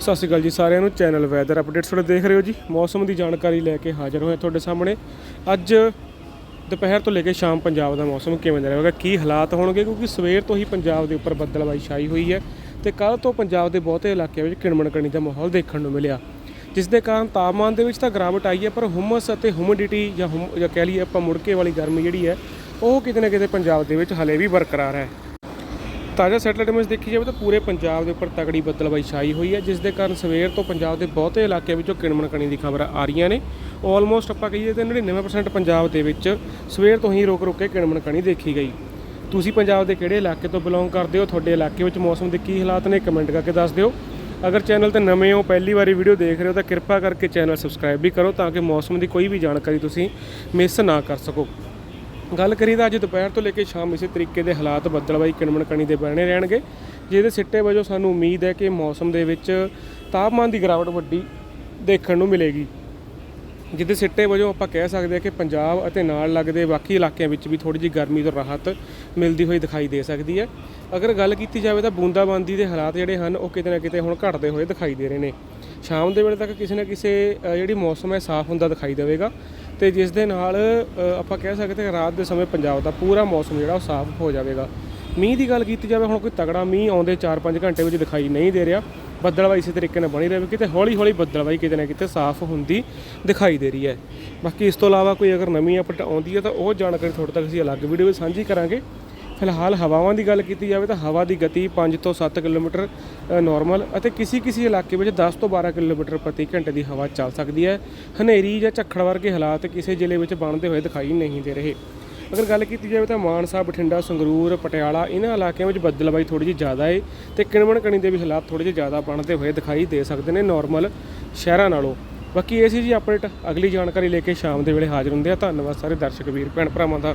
ਸਤਿ ਸ਼੍ਰੀ ਅਕਾਲ ਜੀ ਸਾਰਿਆਂ ਨੂੰ ਚੈਨਲ ਵੈਦਰ ਅਪਡੇਟਸ ਤੁਹਾਡੇ ਦੇਖ ਰਹੇ ਹੋ ਜੀ। ਮੌਸਮ ਦੀ ਜਾਣਕਾਰੀ ਲੈ ਕੇ ਹਾਜ਼ਰ ਹੋਏ ਤੁਹਾਡੇ ਸਾਹਮਣੇ। ਅੱਜ ਦੁਪਹਿਰ ਤੋਂ ਲੈ ਕੇ ਸ਼ਾਮ ਪੰਜਾਬ ਦਾ ਮੌਸਮ ਕਿਵੇਂ ਦਾ ਰਹੇਗਾ, ਕੀ ਹਾਲਾਤ ਹੋਣਗੇ? ਕਿਉਂਕਿ ਸਵੇਰ ਤੋਂ ਹੀ ਪੰਜਾਬ ਦੇ ਉੱਪਰ ਬੱਦਲਬਾਈ ਛਾਈ ਹੋਈ ਹੈ ਤੇ ਕੱਲ ਤੋਂ ਪੰਜਾਬ ਦੇ ਬਹੁਤੇ ਇਲਾਕਿਆਂ ਵਿੱਚ ਕਿਣਮਣ ਕਣੀ ਦਾ ਮਾਹੌਲ ਦੇਖਣ ਨੂੰ ਮਿਲਿਆ। ਜਿਸ ਦੇ ਕਾਰਨ ਤਾਪਮਾਨ ਦੇ ਵਿੱਚ ਤਾਂ ਗਿਰਾਵਟ ਆਈ ਹੈ, ਪਰ ਹੁਮਸ ਅਤੇ ਹਿਊਮਿਡਿਟੀ ਜਾਂ ਹੁਮ- ਜਾਂ ਕਹਿ ਲਈਏ ਆਪਾਂ ਮੁੜਕੇ ਵਾਲੀ ਗਰਮੀ ਜਿਹੜੀ ਹੈ, ਉਹ ਕਿਤੇ ਨਾ ਕਿਤੇ ਪੰਜਾਬ ਦੇ ਵਿੱਚ ਹਲੇ ਵੀ ਬਰਕਰਾਰ ਹੈ। ਤਾਜ਼ਾ ਸੈਟਲਾਈਟ ਇਮੇਜ ਦੇਖੀ ਜਾਵੇ ਤਾਂ ਪੂਰੇ ਪੰਜਾਬ ਦੇ ਉੱਪਰ ਤਗੜੀ ਬੱਦਲਬਾਈ ਛਾਈ ਹੋਈ ਹੈ, ਜਿਸ ਦੇ ਕਾਰਨ ਸਵੇਰ ਤੋਂ ਪੰਜਾਬ ਦੇ ਬਹੁਤੇ ਇਲਾਕਿਆਂ ਵਿੱਚੋਂ ਕਿਣਮਣ ਕਣੀ ਦੀ ਖਬਰਾਂ ਆ ਰਹੀਆਂ ਨੇ। ਆਲਮੋਸਟ ਆਪਾਂ ਕਹੀਏ ਤਾਂ 99% ਪੰਜਾਬ ਦੇ ਵਿੱਚ ਸਵੇਰ ਤੋਂ ਹੀ ਰੁਕ ਰੁਕ ਕੇ ਕਿਣਮਣ ਕਣੀ ਦੇਖੀ ਗਈ। ਤੁਸੀਂ ਪੰਜਾਬ ਦੇ ਕਿਹੜੇ ਇਲਾਕੇ ਤੋਂ ਬਿਲੋਂਗ ਕਰਦੇ ਹੋ? ਤੁਹਾਡੇ ਇਲਾਕੇ ਵਿੱਚ ਮੌਸਮ ਦੇ ਕੀ ਹਾਲਾਤ ਨੇ? ਕਮੈਂਟ ਕਰਕੇ ਦੱਸ ਦਿਓ। ਅਗਰ ਚੈਨਲ ਤੇ ਨਵੇਂ ਹੋ, ਪਹਿਲੀ ਵਾਰੀ ਵੀਡੀਓ ਦੇਖ ਰਹੇ ਹੋ ਤਾਂ ਕਿਰਪਾ ਕਰਕੇ ਚੈਨਲ ਸਬਸਕ੍ਰਾਈਬ ਵੀ ਕਰੋ ਤਾਂ ਕਿ ਮੌਸਮ ਦੀ ਕੋਈ ਵੀ ਜਾਣਕਾਰੀ ਤੁਸੀਂ ਮਿਸ ਨਾ ਕਰ ਸਕੋ। ਗੱਲ ਕਰੀ ਤਾਂ ਅੱਜ ਦੁਪਹਿਰ ਤੋਂ ਲੈ ਕੇ ਸ਼ਾਮ ਇਸੇ ਤਰੀਕੇ ਦੇ ਹਾਲਾਤ ਬੱਦਲਬਾਈ ਕਿਣਮਣ ਕਣੀ ਦੇ ਬਣੇ ਰਹਿਣਗੇ, ਜਿਹਦੇ ਸਿੱਟੇ ਵਜੋਂ ਸਾਨੂੰ ਉਮੀਦ ਹੈ ਕਿ ਮੌਸਮ ਦੇ ਵਿੱਚ ਤਾਪਮਾਨ ਦੀ ਗਿਰਾਵਟ ਵੱਡੀ ਦੇਖਣ ਨੂੰ ਮਿਲੇਗੀ। ਜਿਹਦੇ ਸਿੱਟੇ ਵਜੋਂ ਆਪਾਂ ਕਹਿ ਸਕਦੇ ਹਾਂ ਕਿ ਪੰਜਾਬ ਅਤੇ ਨਾਲ ਲੱਗਦੇ ਬਾਕੀ ਇਲਾਕਿਆਂ ਵਿੱਚ ਵੀ ਥੋੜੀ ਜਿਹੀ ਗਰਮੀ ਤੋਂ ਰਾਹਤ ਮਿਲਦੀ ਹੋਈ ਦਿਖਾਈ ਦੇ ਸਕਦੀ ਹੈ। ਅਗਰ ਗੱਲ ਕੀਤੀ ਜਾਵੇ ਤਾਂ ਬੂੰਦਾਬਾਂਦੀ ਦੇ ਹਾਲਾਤ ਜਿਹੜੇ ਹਨ, ਉਹ ਕਿਤੇ ਨਾ ਕਿਤੇ ਹੁਣ ਘਟਦੇ ਹੋਏ ਦਿਖਾਈ ਦੇ ਰਹੇ ਨੇ। ਸ਼ਾਮ ਦੇ ਵੇਲੇ ਤੱਕ ਕਿਸੇ ਨਾ ਕਿਸੇ ਜਿਹੜੀ ਮੌਸਮ ਹੈ, ਸਾਫ਼ ਹੁੰਦਾ ਦਿਖਾਈ ਦੇਵੇਗਾ। ਤੇ ਜਿਸ ਦੇ ਨਾਲ ਆਪਾਂ ਕਹਿ ਸਕਦੇ ਹਾਂ ਰਾਤ ਦੇ ਸਮੇਂ ਪੰਜਾਬ ਦਾ ਪੂਰਾ ਮੌਸਮ ਜਿਹੜਾ ਉਹ ਸਾਫ਼ ਹੋ ਜਾਵੇਗਾ। ਮੀਂਹ ਦੀ ਗੱਲ ਕੀਤੀ ਜਾਵੇ, ਹੁਣ ਕੋਈ ਤਗੜਾ ਮੀਂਹ ਆਉਂਦੇ 4-5 ਘੰਟੇ ਵਿੱਚ ਦਿਖਾਈ ਨਹੀਂ ਦੇ ਰਿਹਾ। ਬੱਦਲਵਾਈ ਇਸੇ ਤਰੀਕੇ ਨਾਲ ਬਣੀ ਰਹੇਗੀ ਕਿਤੇ ਹੌਲੀ ਹੌਲੀ ਬੱਦਲਵਾਈ ਕਿਤੇ ਨਾ ਕਿਤੇ ਸਾਫ਼ ਹੁੰਦੀ ਦਿਖਾਈ ਦੇ ਰਹੀ ਹੈ। ਬਾਕੀ ਇਸ ਤੋਂ ਇਲਾਵਾ ਕੋਈ ਅਗਰ ਨਵੀਂ ਅਪਡੇਟ ਆਉਂਦੀ ਹੈ ਤਾਂ ਉਹ ਜਾਣਕਾਰੀ ਤੁਹਾਡੇ ਤੱਕ ਅਸੀਂ ਅਲੱਗ ਵੀਡੀਓ ਵਿੱਚ ਸਾਂਝੀ ਕਰਾਂਗੇ। ਫਿਲਹਾਲ ਹਵਾਵਾਂ ਦੀ ਗੱਲ ਕੀਤੀ ਜਾਵੇ ਤਾਂ ਹਵਾ ਦੀ ਗਤੀ 5 ਤੋਂ 7 ਕਿਲੋਮੀਟਰ ਨਾਰਮਲ ਅਤੇ ਕਿਸੇ ਕਿਸੇ ਇਲਾਕੇ ਵਿੱਚ 10 ਤੋਂ 12 ਕਿਲੋਮੀਟਰ ਪ੍ਰਤੀ ਘੰਟੇ ਦੀ ਹਵਾ ਚੱਲ ਸਕਦੀ ਹੈ। ਹਨੇਰੀ ਜਾਂ ਝੱਖੜ ਵਰਗੇ ਹਾਲਾਤ ਕਿਸੇ ਜ਼ਿਲ੍ਹੇ ਵਿੱਚ ਬਣਦੇ ਹੋਏ ਦਿਖਾਈ ਨਹੀਂ ਦੇ ਰਹੇ। ਅਗਰ ਗੱਲ ਕੀਤੀ ਜਾਵੇ ਤਾਂ ਮਾਨਸਾ, ਬਠਿੰਡਾ, ਸੰਗਰੂਰ, ਪਟਿਆਲਾ ਇਹਨਾਂ ਇਲਾਕਿਆਂ ਵਿੱਚ ਬੱਦਲਬਾਈ ਥੋੜੀ ਜਿਹੀ ਜ਼ਿਆਦਾ ਹੈ ਤੇ ਕਿਣਵਣ ਕਣੀ ਦੇ ਵੀ ਹਾਲਾਤ ਥੋੜੇ ਜਿਹੇ ਜ਼ਿਆਦਾ ਬਣਦੇ ਹੋਏ ਦਿਖਾਈ ਦੇ ਸਕਦੇ ਨੇ ਨਾਰਮਲ ਸ਼ਹਿਰਾਂ ਨਾਲੋਂ। ਬਾਕੀ ਇਹ ਸੀ ਜੀ ਅਪਡੇਟ ਅਗਲੀ ਜਾਣਕਾਰੀ ਲੈ ਕੇ ਸ਼ਾਮ ਦੇ ਵੇਲੇ ਹਾਜ਼ਰ ਹੁੰਦੇ ਆ ਧੰਨਵਾਦ ਸਾਰੇ ਦਰਸ਼ਕ ਵੀਰ, ਭੈਣ ਭਰਾਵਾਂ ਦਾ।